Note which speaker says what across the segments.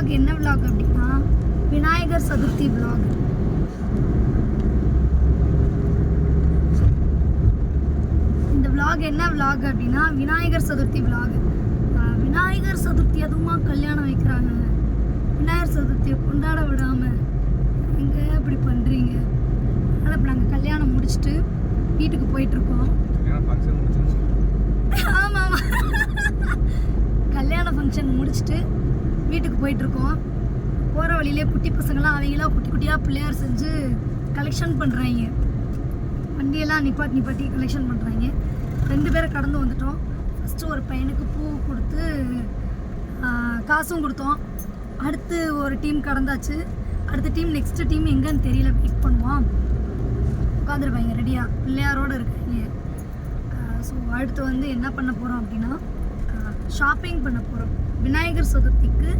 Speaker 1: vlog என்ன vlog அப்படின்னா Vinayagar Chaturthi vlog. இந்த vlog என்ன vlog அப்படின்னா விநாயகர் சதுர்த்தி ஆஹ் விநாயகர் சதுர்த்தி அதுவுமா கல்யாணம் வைக்கிறாங்க. விநாயகர் சதுர்த்தியை கொண்டாட விடாம எங்க இப்படி பண்றீங்க? அதனால் இப்போ நாங்கள் கல்யாணம் முடிச்சுட்டு வீட்டுக்கு போயிட்டு இருக்கோம்
Speaker 2: ஏன்னா ஃபங்க்ஷன் முடிச்சிருச்சு.
Speaker 1: ஆமா ஆமா கல்யாண ஃபங்க்ஷன் முடிச்சுட்டு வீட்டுக்கு போயிட்டுருக்கோம். போகிற வழியிலே குட்டி பசங்களாம் அவங்களாம் குட்டி குட்டியாக பிள்ளையார் செஞ்சு கலெக்ஷன் பண்ணுறாங்க வண்டியெல்லாம் நிப்பாட்டி நிப்பாட்டி கலெக்ஷன் பண்ணுறாங்க ரெண்டு பேரை கடந்து வந்துட்டோம். ஃபஸ்ட்டு ஒரு பையனுக்கு பூ கொடுத்து காசும் கொடுத்தோம். அடுத்து ஒரு டீம் கடந்தாச்சு. அடுத்த டீம் நெக்ஸ்ட்டு டீம் எங்கேன்னு தெரியல. வெயிட் பண்ணுவோம். உட்காந்துருப்பாங்க ரெடியாக பிள்ளையாரோடு இருக்காங்க. ஸோ அடுத்து வந்து என்ன பண்ண போகிறோம் அப்படின்னா ஷாப்பிங் பண்ண போகிறோம் விநாயகர் சதுர்த்திக்கு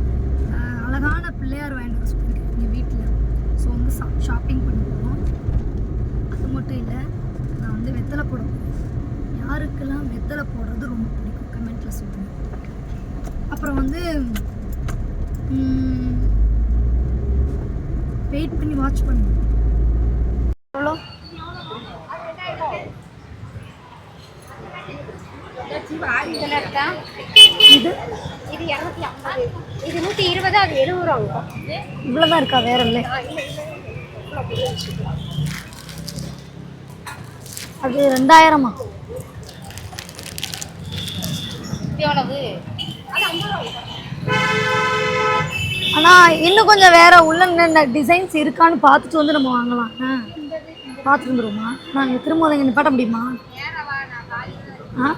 Speaker 1: அழகான பிள்ளையார் வாங்கிட்டு வர சொல்லியிருக்கேன் எங்கள் வீட்டில் ஸோ வந்து ஷாப்பிங் பண்ண போகிறோம் அது மட்டும் இல்லை நான் வந்து வெத்தலை போட யாருக்கெல்லாம் வெத்தலை போடுறது ரொம்ப பிடிக்கும்? கமெண்ட்டில் சொல்லுங்கள் அப்புறம் வந்து வெயிட் பண்ணி வாட்ச் பண்ணுங்க. எவ்வளோ? இது
Speaker 3: இது இது நூற்றி இருபது அது எழுபது ரூபாங்க
Speaker 1: இவ்வளோதான் இருக்கா வேற இல்லை அது ரெண்டாயிரமா?
Speaker 3: எவ்வளவு?
Speaker 1: ஆனால் இன்னும் கொஞ்சம் வேற உள்ள என்ன டிசைன்ஸ் இருக்கான்னு பார்த்துட்டு வந்து நம்ம வாங்கலாம். பார்த்துட்டு வந்துருவோமா நாங்கள் திரும்ப அதை நிப்பாட்ட முடியுமா? ஆ?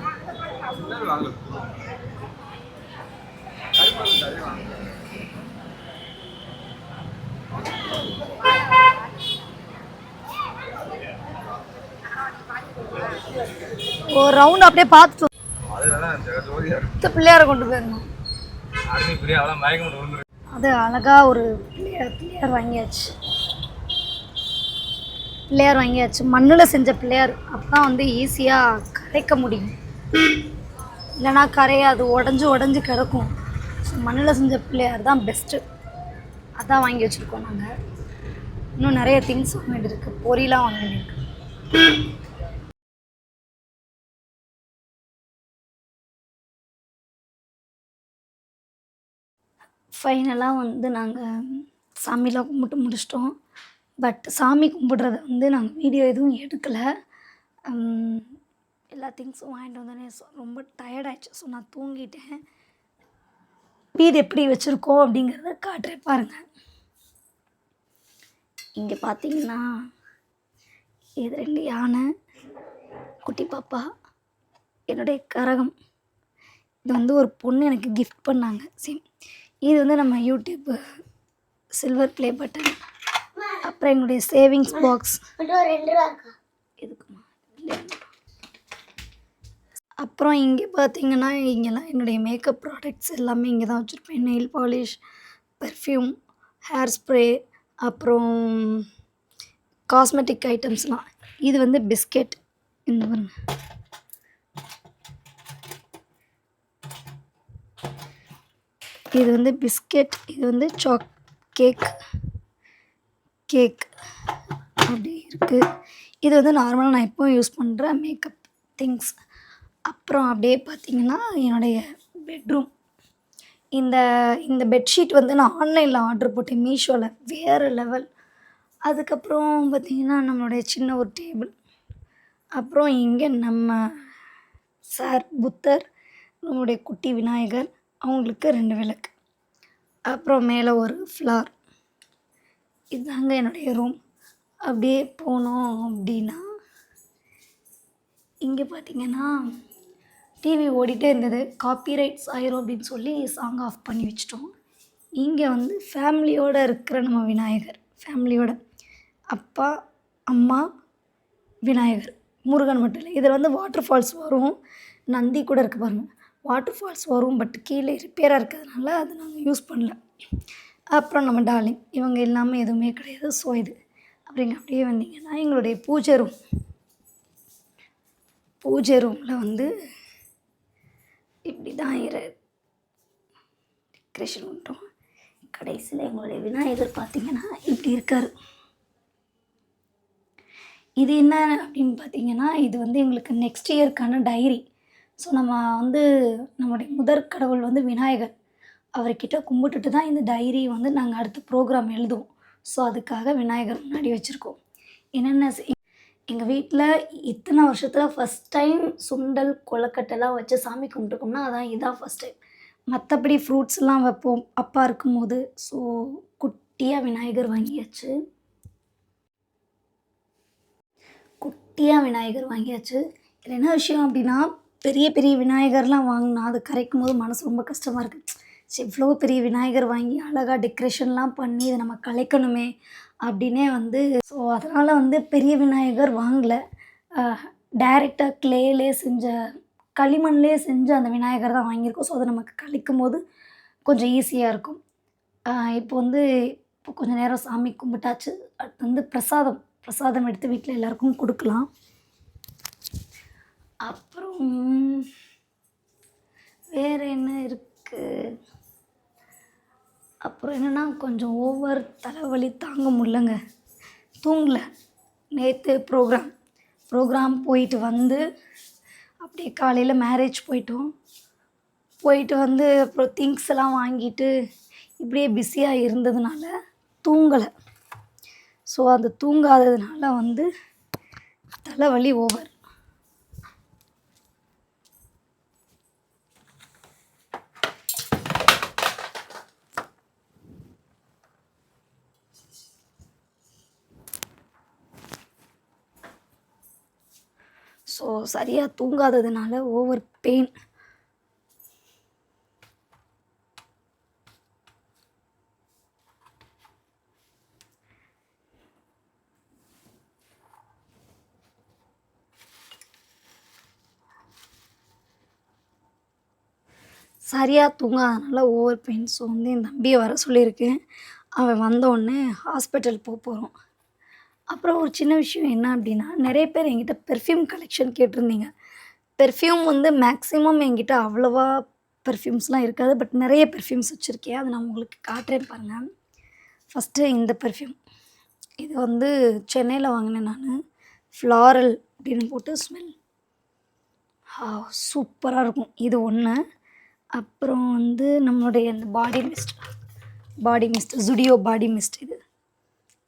Speaker 1: ஒரு ரவுண்ட் அப்படியே பார்த்துட்டு பிள்ளையாரை கொண்டு போயிடணும்
Speaker 2: விழுந்துரு.
Speaker 1: அது அழகா ஒரு பிள்ளையார் பிள்ளையார் வாங்கியாச்சு. பிள்ளையார் வாங்கியாச்சு. மண்ணில் செஞ்ச பிள்ளையார். அப்பதான் வந்து ஈஸியாக கரைக்க முடியும். இல்லைன்னா கரையாது. உடஞ்சி உடஞ்சி கிடக்கும். மண்ணில் செஞ்ச பிள்ளையார் தான் பெஸ்ட்டு அதான் வாங்கி வச்சுருக்கோம் நாங்கள் இன்னும் நிறைய திங்ஸ் வாங்க வேண்டியிருக்கு பொரியெலாம் வாங்க வேண்டியிருக்கு ஃபைனலாக வந்து நாங்கள் சாமிலாம் கும்பிட்டு முடிச்சிட்டோம். பட் சாமி கும்பிட்றத வந்து நாங்கள் வீடியோ எதுவும் எடுக்கலை. எல்லா திங்ஸும் வாங்கிட்டு வந்தோடனே சொ- ரொம்ப டயர்டாகிடுச்சு ஸோ நான் தூங்கிட்டேன். வீடு எப்படி வச்சுருக்கோம் அப்படிங்கிறத காட்டுறே பாருங்கள் இங்கே பார்த்தீங்கன்னா இது ரெண்டு யானை குட்டி பாப்பா என்னுடைய கரகம். இது வந்து ஒரு பொண்ணு எனக்கு கிஃப்ட் பண்ணாங்க. சேம் இது வந்து நம்ம யூடியூப் சில்வர் ப்ளே பட்டன் அப்புறம் என்னுடைய சேவிங்ஸ் பாக்ஸ் அப்புறம் இங்கே பார்த்தீங்கன்னா இங்கெல்லாம் என்னுடைய மேக்கப் ப்ராடக்ட்ஸ் எல்லாமே இங்கே தான் வச்சுருப்பேன். Nail polish perfume hair spray அப்புறம் காஸ்மெட்டிக் ஐட்டம்ஸ்லாம் இது வந்து பிஸ்கெட் இந்த பாருங்கள் இது வந்து பிஸ்கெட் இது வந்து சாக் கேக் கேக் அப்படி இருக்குது இது வந்து நார்மலாக நான் எப்போவும் யூஸ் பண்ணுற மேக்கப் திங்ஸ் அப்புறம் அப்படியே பார்த்தீங்கன்னா என்னுடைய பெட்ரூம் இந்த இந்த பெட்ஷீட் வந்து நான் ஆன்லைனில் ஆர்டர் போட்டேன் மீஷோவில் வேறு லெவல் அதுக்கப்புறம் பார்த்தீங்கன்னா நம்மளுடைய சின்ன ஒரு டேபிள் அப்புறம் இங்கே நம்ம சார் புத்தர் நம்முடைய குட்டி விநாயகர் அவங்களுக்கு ரெண்டு விளக்கு. அப்புறம் மேலே ஒரு ஃப்ளார் இதுதாங்க என்னுடைய ரூம் அப்படியே போனோம் அப்படின்னா இங்கே பார்த்தீங்கன்னா டிவி ஓடிட்டே இருந்தது. காப்பிரைட்ஸ் ஆயிரும் அப்படின்னு சொல்லி சாங் ஆஃப் பண்ணி வச்சிட்டோம். இங்கே வந்து ஃபேமிலியோடு இருக்கிற நம்ம விநாயகர் ஃபேமிலியோட அப்பா அம்மா விநாயகர். முருகன் மட்டும் இல்லை இதில் வந்து வாட்டர் ஃபால்ஸ் வரும். நந்தி கூட இருக்குது பாருங்கள் வாட்டர் ஃபால்ஸ் வரும் பட் கீழே ரிப்பேராக இருக்கிறதுனால அதை நாங்கள் யூஸ் பண்ணல. அப்புறம் நம்ம டார்லிங் இவங்க இல்லாமல் எதுவுமே கிடையாது. ஸோ இது அப்படிங்க அப்படியே வந்தீங்கன்னா எங்களுடைய பூஜை ரூம் பூஜை ரூமில் வந்து இப்படி தான் இரு டெக்கரேஷன் பண்ணுறோம் கடைசியில் எங்களுடைய விநாயகர் பார்த்தீங்கன்னா இப்படி இருக்கார். இது என்ன அப்படின்னு பார்த்தீங்கன்னா இது வந்து எங்களுக்கு நெக்ஸ்ட் இயர்க்கான டைரி ஸோ நம்ம வந்து நம்முடைய முதற் கடவுள் வந்து விநாயகர். அவர்கிட்ட கும்பிட்டுட்டு தான் இந்த டைரி வந்து நாங்கள் அடுத்த ப்ரோக்ராம் எழுதுவோம். ஸோ அதுக்காக விநாயகர் முன்னாடி வச்சுருக்கோம். என்னென்ன எங்கள் வீட்டில் இத்தனை வருஷத்தில் ஃபஸ்ட் டைம் சுண்டல் கொலக்கட்டைலாம் வச்சு சாமி கும்பிட்டுருக்கோம்னா அதான் இதான் ஃபஸ்ட் டைம் மற்றபடி ஃப்ரூட்ஸ்லாம் வைப்போம். அப்பா இருக்கும்போது ஸோ குட்டியாக விநாயகர் வாங்கியாச்சு. குட்டியாக விநாயகர் வாங்கியாச்சு. இதில் என்ன விஷயம் அப்படின்னா பெரிய பெரிய விநாயகர்லாம் வாங்கினா அது கரைக்கும் போது மனசு ரொம்ப கஷ்டமாக இருக்குது இவ்வளோ பெரிய விநாயகர் வாங்கி அழகாக டெக்கரேஷன்லாம் பண்ணி இதை நம்ம கலைக்கணுமே அப்படின்னே வந்து ஸோ அதனால் வந்து பெரிய விநாயகர் வாங்கலை. டைரெக்டாக கிளேலே செஞ்ச களிமண்லேயே செஞ்ச அந்த விநாயகர் தான் வாங்கியிருக்கோம். ஸோ அதை நமக்கு கழிக்கும் போது கொஞ்சம் ஈஸியாக இருக்கும். இப்போ வந்து இப்போ கொஞ்சம் நேரம் சாமி கும்பிட்டாச்சு. அடுத்து வந்து பிரசாதம் பிரசாதம் எடுத்து வீட்டில் எல்லாருக்கும் கொடுக்கலாம். அப்புறம் வேறு என்ன இருக்குது அப்புறம் என்னென்னா கொஞ்சம் ஓவர் தலைவலி தாங்க முடிலங்க தூங்கலை. நேற்று ப்ரோக்ராம் ப்ரோக்ராம் போயிட்டு வந்து அப்படியே காலையில் மேரேஜ் போயிட்டோம். போயிட்டு வந்து அப்புறம் திங்ஸ் எல்லாம் வாங்கிட்டு இப்படியே பிஸியாக இருந்ததுனால தூங்கலை. ஸோ அந்த தூங்காததுனால வந்து தலைவலி ஓவர் ஸோ சரியாக தூங்காததுனால ஓவர் பெயின் சரியாக தூங்காதனால ஓவர் பெயின் ஸோ வந்து என் தம்பியை வர சொல்லியிருக்கேன். அவன் வந்தோடனே ஹாஸ்பிட்டல் போக போகிறோம் அப்புறம் ஒரு சின்ன விஷயம் என்ன அப்படின்னா நிறைய பேர் என்கிட்ட பெர்ஃப்யூம் கலெக்ஷன் கேட்டிருந்தீங்க. பெர்ஃப்யூம் வந்து மேக்ஸிமம் என்கிட்ட அவ்வளோவா பெர்ஃப்யூம்ஸ்லாம் இருக்காது. பட் நிறைய பெர்ஃப்யூம்ஸ் வச்சுருக்கேன். அதை நான் உங்களுக்கு காட்டுறேன் பாருங்கள் ஃபஸ்ட்டு இந்த பெர்ஃப்யூம் இது வந்து சென்னையில் வாங்கினேன் நான். ஃப்ளாரல் அப்படின்னு போட்டு ஸ்மெல் சூப்பராக இருக்கும். இது ஒன்று அப்புறம் வந்து நம்மளுடைய இந்த body mist body mist Zudio body mist இது.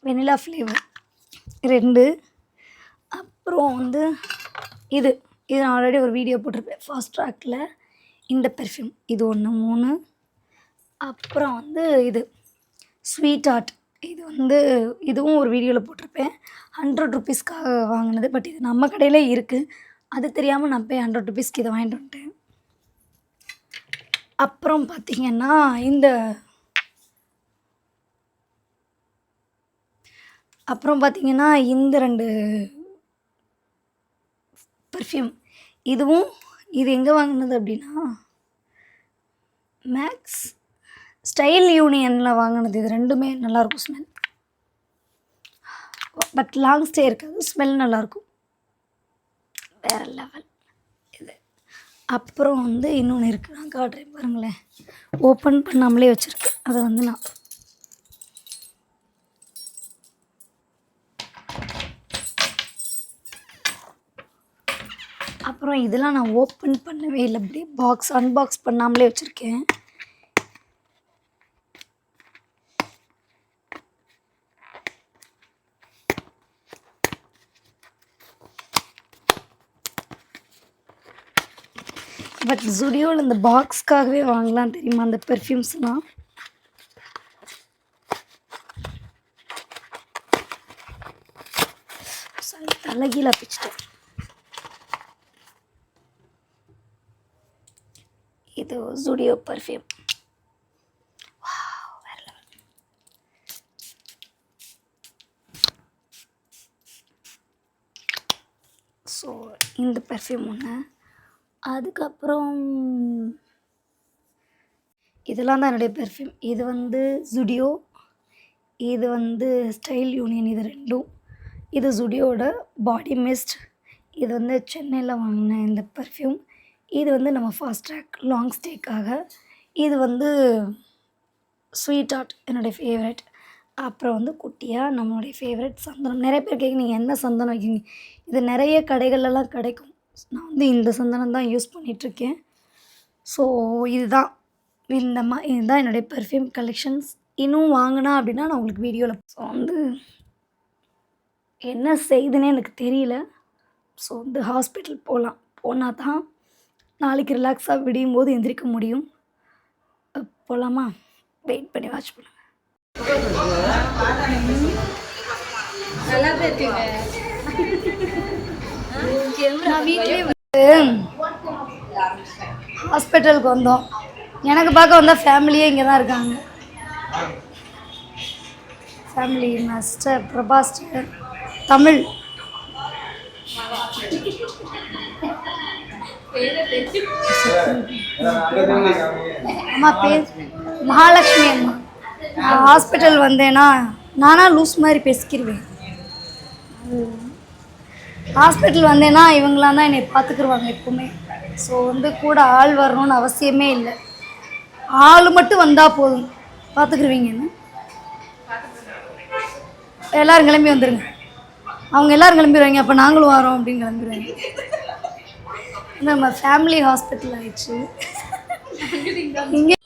Speaker 1: வெனிலா ஃப்ளேவர் ரெண்டு. அப்புறம் வந்து இது. இது நான் ஆல்ரெடி ஒரு வீடியோ போட்டிருப்பேன். ஃபாஸ்ட் ட்ராக்கில் இந்த பெர்ஃப்யூம் இது ஒன்று மூணு. அப்புறம் வந்து இது. ஸ்வீட் ஆர்ட் இது வந்து இதுவும் ஒரு வீடியோவில் போட்டிருப்பேன். ஹண்ட்ரட் ருபீஸ்க்காக வாங்கினது. பட் இது நம்ம கடையில் இருக்குது அது தெரியாமல் நான் போய் ஹண்ட்ரட் ருபீஸ்க்கு இதை வாங்கிட்டு வந்துட்டேன். அப்புறம் பார்த்திங்கன்னா இந்த அப்புறம் பார்த்திங்கன்னா இந்த ரெண்டு பர்ஃப்யூம் இதுவும் இது எங்கே வாங்கினது அப்படின்னா மேக்ஸ் ஸ்டைல் யூனியனில் வாங்கினது. இது ரெண்டுமே நல்லாயிருக்கும் ஸ்மெல் பட் லாங் ஸ்டே இருக்காது. ஸ்மெல் நல்லாயிருக்கும் வேறு லெவல் இது. அப்புறம் வந்து இன்னொன்று இருக்குது நான் காட்டுறேன் பாருங்களேன். ஓப்பன் பண்ணாமலே வச்சுருக்கேன். அதை வந்து நான் அப்புறம் இதெல்லாம் நான் ஓப்பன் பண்ணவே இல்லை. அப்படியே பாக்ஸ் அன்பாக்ஸ் பண்ணாமலே வச்சுருக்கேன். பட் ஜுடியோவில் இந்த பாக்ஸ்க்காகவே வாங்கலாம் தெரியுமா? அந்த பெர்ஃப்யூம்ஸ்லாம் தலைகீழாக பிச்சிட்டேன். இது ஜுடியோ பர்ஃப்யூம் ஸோ இந்த பர்ஃப்யூம் ஒன்று அதுக்கப்புறம் இதெல்லாம் தான் என்னுடைய பெர்ஃப்யூம் இது வந்து ஜுடியோ இது வந்து ஸ்டைல் யூனியன் இது ரெண்டும். இது ஜுடியோட பாடி மிஸ்ட் இது வந்து சென்னையில் வாங்கின இந்த பர்ஃப்யூம் இது வந்து நம்ம ஃபாஸ்ட் ட்ராக் லாங் ஸ்டேக்காக இது வந்து ஸ்வீட் ஆர்ட் என்னுடைய ஃபேவரட் அப்புறம் வந்து குட்டியாக நம்மளுடைய ஃபேவரட் சந்தனம். நிறைய பேர் கேட்க நீங்கள் என்ன சந்தனம் வைக்கிங்க இது நிறைய கடைகள்லாம் கிடைக்கும். நான் வந்து இந்த சந்தனம் தான் யூஸ் பண்ணிகிட்ருக்கேன் ஸோ இதுதான். இந்த மா இதுதான் என்னுடைய பெர்ஃப்யூம் கலெக்ஷன்ஸ் இன்னும் வாங்கினா அப்படின்னா நான் உங்களுக்கு வீடியோவில் ஸோ வந்து என்ன செய்யுதுன்னே எனக்கு தெரியல. ஸோ வந்து ஹாஸ்பிட்டல் போகலாம் போனால் தான் நாளைக்கு ரிலாக்ஸாக விடியும் போது எந்திரிக்க முடியும். போகலாமா வெயிட் பண்ணி வாட்ச் பண்ணுங்க. நான் வீட்லேயே ஹாஸ்பிட்டலுக்கு வந்தோம். எனக்கு பார்க்க வந்தால் ஃபேமிலியே இங்கே தான் இருக்காங்க. ஃபேமிலி மாஸ்டர் பிரபாஸ்டர் தமிழ். அம்மா பேர் மகாலட்சுமி அம்மா. நான் ஹாஸ்பிட்டல் வந்தேன்னா நானாக லூஸ் மாதிரி பேசிக்கிருவேன். ஹாஸ்பிட்டல் வந்தேன்னா இவங்களாம் தான் என்னை பார்த்துக்குருவாங்க எப்பவுமே. ஸோ வந்து கூட ஆள் வரணும்னு அவசியமே இல்லை. ஆள் மட்டும் வந்தால் போதும். பார்த்துக்குருவீங்கன்னு எல்லோரும் கிளம்பி வந்துடுங்க அவங்க எல்லாரும் கிளம்பிடுவாங்க அப்போ நாங்களும் வரோம் அப்படின்னு கிளம்பிடுவாங்க. நம்ம ஃபேமிலி ஹாஸ்பிட்டல் ஆயிடுச்சு. இங்கே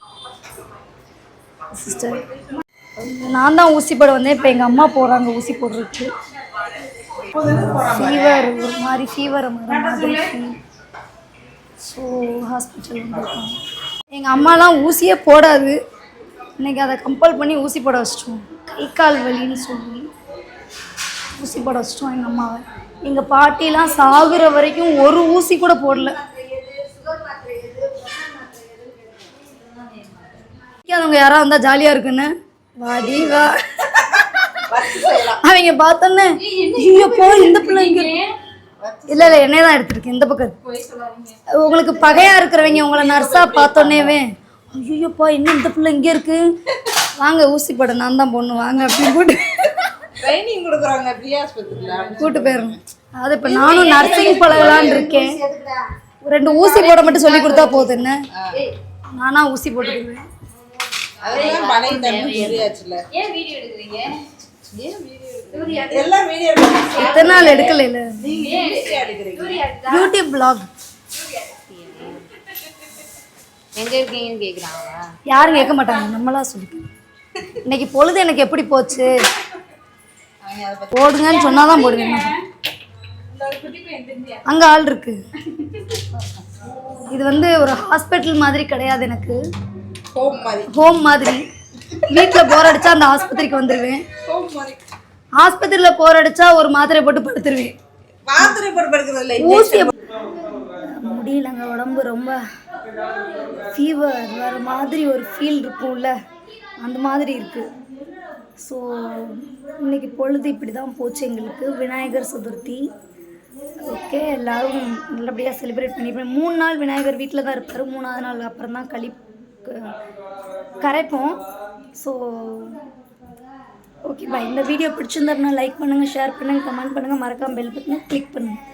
Speaker 1: சிஸ்டர் நான் தான் ஊசி போட வந்தேன். இப்போ எங்கள் அம்மா போகிறாங்க ஊசி போடுறதுக்கு. ஃபீவர் ஒரு மாதிரி ஃபீவர் மாதிரி ஸோ ஹாஸ்பிட்டல் வந்திருக்கோம் எங்கள் அம்மாலாம் ஊசியே போடாது. இன்னைக்கு அதை கம்பல் பண்ணி ஊசி போட வச்சிட்டோம். கை கால் வலின்னு சொல்லி ஊசி போட வச்சிட்டோம் எங்கள் அம்மாவை. எங்கள் பாட்டிலாம் சாகுற வரைக்கும் ஒரு ஊசி கூட போடல. அவங்க யாராவது வந்தால் ஜாலியாக இருக்குன்னு? வாடி வா. அவங்க பார்த்தோன்னே ஐயோ போ இந்த பிள்ளை இங்க இல்லை இல்லை என்னைய தான் எடுத்திருக்கேன் இந்த பக்கம். உங்களுக்கு பகையா இருக்கிறவங்க உங்களை நர்ஸா பார்த்தோன்னேவே ஐயோப்பா இன்னும் இந்த பிள்ளை இங்கே இருக்கு? வாங்க ஊசி போட நான் தான் பொண்ணு வாங்க அப்படின்னு போட்டு.
Speaker 4: ட்ரைனிங் கொடுக்குறாங்க பி ஆஸ்பத்திரியில்.
Speaker 1: கூட்டு போயிடணும் அது இப்போ நானும் நர்சிங் பழகலான்னு இருக்கேன். ரெண்டு ஊசி போட மட்டும் சொல்லி கொடுத்தா போதும் என்ன? நானா ஊசி போட்டுக்குவேன்
Speaker 4: அதெல்லாம் பழைய தண்ணி தெரியாச்சுல
Speaker 3: ஏன் வீடியோ எடுக்கிறீங்க?
Speaker 4: எல்லாம் வீடியோ எடுக்கிறீங்க.
Speaker 1: எத்தனை நாள் எடுக்கல யூடியூப் பிளாக்
Speaker 3: எங்க இருக்கீங்கன்னு கேக்குறாங்க
Speaker 1: யாரும் கேட்க மாட்டாங்க. நம்மளா சொல்லிக்கணும் இன்னைக்கு பொழுது எனக்கு எப்படி போச்சு? போடுங்கன்னு சொன்னாதான் போடுவேன். அங்க ஆள் இருக்கு. இது வந்து ஒரு ஹாஸ்பிட்டல் மாதிரி கிடையாது எனக்கு.
Speaker 4: ஹோம் மாதிரி.
Speaker 1: வீட்டில் போர் அடிச்சா அந்த ஆஸ்பத்திரிக்கு வந்துடுவேன் ஆஸ்பத்திரியில் போர் அடிச்சா ஒரு மாத்திரை போட்டு படுத்துருவேன். ஊசியை முடியலங்க உடம்பு ரொம்ப ஃபீவர் வர மாதிரி ஒரு ஃபீல் இருக்கும்ல. அந்த மாதிரி இருக்கு. ஸோ இன்னைக்கு பொழுது இப்படி தான் போச்சு எங்களுக்கு. விநாயகர் சதுர்த்தி. ஓகே எல்லோரும் நல்லபடியாக செலிப்ரேட் பண்ணிப்போம் மூணு நாள் விநாயகர் வீட்டில் தான் இருப்பார். மூணாவது நாள் அப்புறம் தான் களி க- கரைப்போம். ஸோ ஓகே பாய் இந்த வீடியோ பிடிச்சிருந்தாருன்னா லைக் பண்ணுங்கள் ஷேர் பண்ணுங்கள் கமெண்ட் பண்ணுங்கள் மறக்காமல் பெல் பட்டனை கிளிக் பண்ணுங்கள்